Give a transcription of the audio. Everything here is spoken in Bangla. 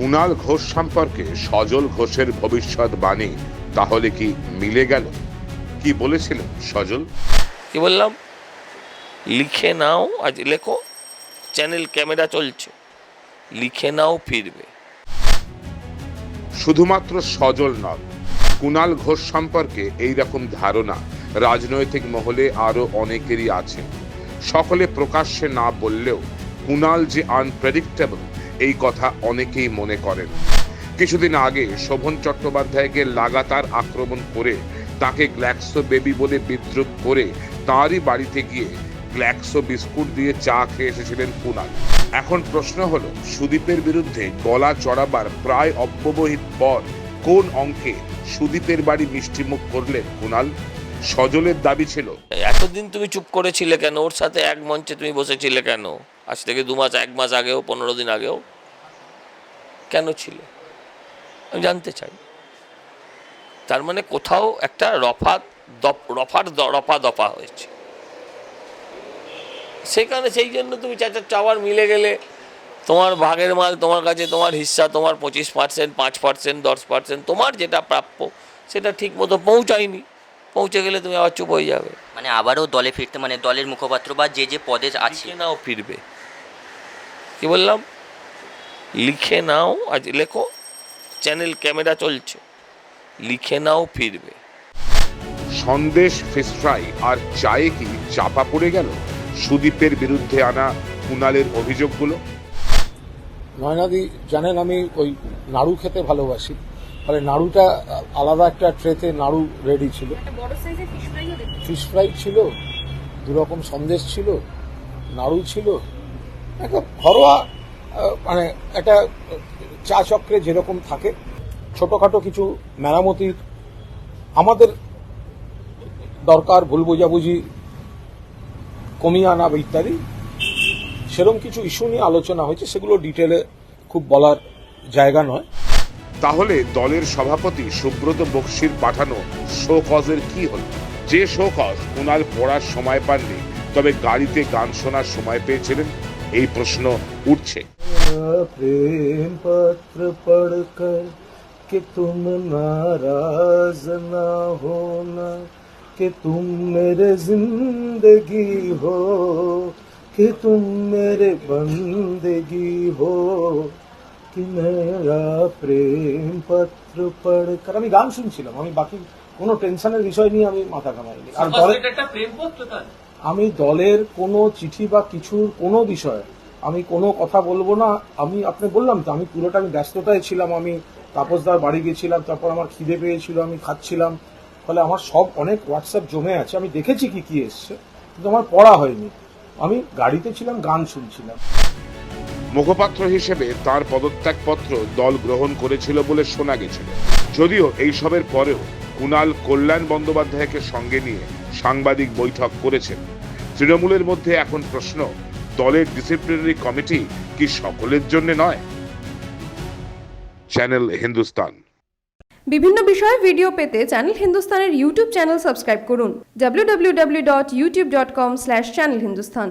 কুণাল ঘোষ সম্পর্কে সজল ঘোষের ভবিষ্যৎবাণী তাহলে কি মিলে গেল? কি বলেছিলেন সজল? কি বললাম? লিখে নাও আজ লেখো চ্যানেল ক্যামেরা চলছে। লিখে নাও ফিরবে। শুধুমাত্র সজল নয় কুণাল ঘোষ সম্পর্কে এই রকম ধারণা রাজনৈতিক মহলে আরও অনেকেরই আছে। সকলে প্রকাশ্যে না বললেও কুণাল যে আনপ্রেডিক্টেবল এই কথা অনেকেই মনে করেন। কিছুদিন আগে শোভন চট্টোপাধ্যায়কে লাগাতার আক্রমণ করে তাকে গ্ল্যাক্সো বেবি বলে বিদ্রুপ করে তাঁরই বাড়িতে গিয়ে গ্ল্যাক্সো বিস্কুট দিয়ে চা খেয়ে এসেছিলেন কুণাল এখন প্রশ্ন হলো, সুদীপের বিরুদ্ধে গলা চড়াবার প্রায় অব্যবহিত পর কোন অঙ্কে সুদীপের বাড়ি মিষ্টিমুখ করলেন কুণাল সজলের দাবি ছিল, এতদিন তুমি চুপ করেছিলে কেন? ওর সাথে এক মঞ্চে তুমি বসেছিলে কেন? আজ থেকে দু মাস এক মাস আগেও পনেরো দিন আগেও। কেন ছিল? আমি জানতে চাই। তার মানে কোথাও একটা রফা দপ- রফার রফা দফা হয়েছে। সেখানে সেই জন্য তুমি চাচার চাওয়ার মিলে গেলে তোমার ভাগের মাল তোমার কাছে তোমার হিস্সা তোমার পঁচিশ পার্সেন্ট পাঁচ পার্সেন্ট দশ পার্সেন্ট তোমার যেটা প্রাপ্য সেটা ঠিক মতো পৌঁছায়নি। পৌঁছে গেলে তুমি আবার চুপ হয়ে যাবে। মানে আবারও দলে ফিরতে মানে দলের মুখপাত্র বা যে যে পদে আছে। নাও ফিরবে। কি বললাম? লিখে নাও আজ লেখো চ্যানেল ক্যামেরা চলছে। লিখে নাও ফিরবে। সন্দেশ ফিশ ফ্রাই আর চায়ে কি চাপা পড়ে গেল? সুদীপের বিরুদ্ধে আনা কুনালের অভিযোগগুলো? নয়নাদি জানেন আমি ওই নাড়ু খেতে ভালোবাসি। ফলে নাড়ুটা আলাদা একটা ট্রেতে নাড়ু রেডি ছিল। ফিশ ফিশ ফ্রাই ছিল দু রকম সন্দেশ ছিল নাড়ু ছিল একটা ঘরোয়া মানে একটা চা চক্রে যেরকম থাকে, ছোটখাটো কিছু মেরামতির আমাদের দরকার ভুল বোঝাবুঝি কমিয়ে আনা ইত্যাদি সেরকম কিছু ইস্যু নিয়ে আলোচনা হয়েছে, সেগুলো ডিটেলে খুব বলার জায়গা নয়। তাহলে দলের সভাপতি সুব্রত বক্সির পাঠানো শো কজের কি হল? যে শো কজ কুণাল পড়ার সময় পাননি, তবে গাড়িতে গান শোনার সময় পেয়েছিলেন। এই প্রশ্ন উঠছে। প্রেম পত্র পড়কর कि तुम नाराज ना होना कि तुम मेरे जिंदगी हो कि तुम मेरे बंदगी हो कि मेरा প্রেম পত্র পড় কারণ আমি গান শুনছিলাম আমি বাকি কোনো টেনশনের বিষয় নিয়ে আমি মাথা ঘামাইনি। আর প্রেম পত্র আমি দলের কোনো চিঠি বা কিছুর কোনো বিষয়ে আমি কোনো কথা বলব না। আমি আপনি বললাম তো, আমি পুরোটা আমি ব্যস্ততায় ছিলাম, আমি তাপসদার বাড়ি গেছিলাম, তারপর আমার খিদে পেয়েছিল, আমি খাচ্ছিলাম। ফলে আমার সব অনেক হোয়াটসঅ্যাপ জমে আছে, আমি দেখেছি কি কি এসছে, কিন্তু আমার পড়া হয়নি। আমি গাড়িতে ছিলাম, গান শুনছিলাম। মুখপাত্র হিসেবে তার পদত্যাগপত্র দল গ্রহণ করেছিল বলে শোনা গেছিল। যদিও এইসবের পরেও কুণাল কল্যাণ বন্দ্যোপাধ্যায়কে সঙ্গে নিয়ে সাংবাদিক বৈঠক করেছেন। তৃণমূলের মধ্যে এখন প্রশ্ন, দলের ডিসিপ্লিনারি কমিটি কি সকলের জন্য নয়? চ্যানেল হিন্দুস্তান বিভিন্ন বিষয়ে ভিডিও পেতে চ্যানেল হিন্দুস্তানের ইউটিউব চ্যানেল সাবস্ক্রাইব করুন www.youtube.com/channelhindustan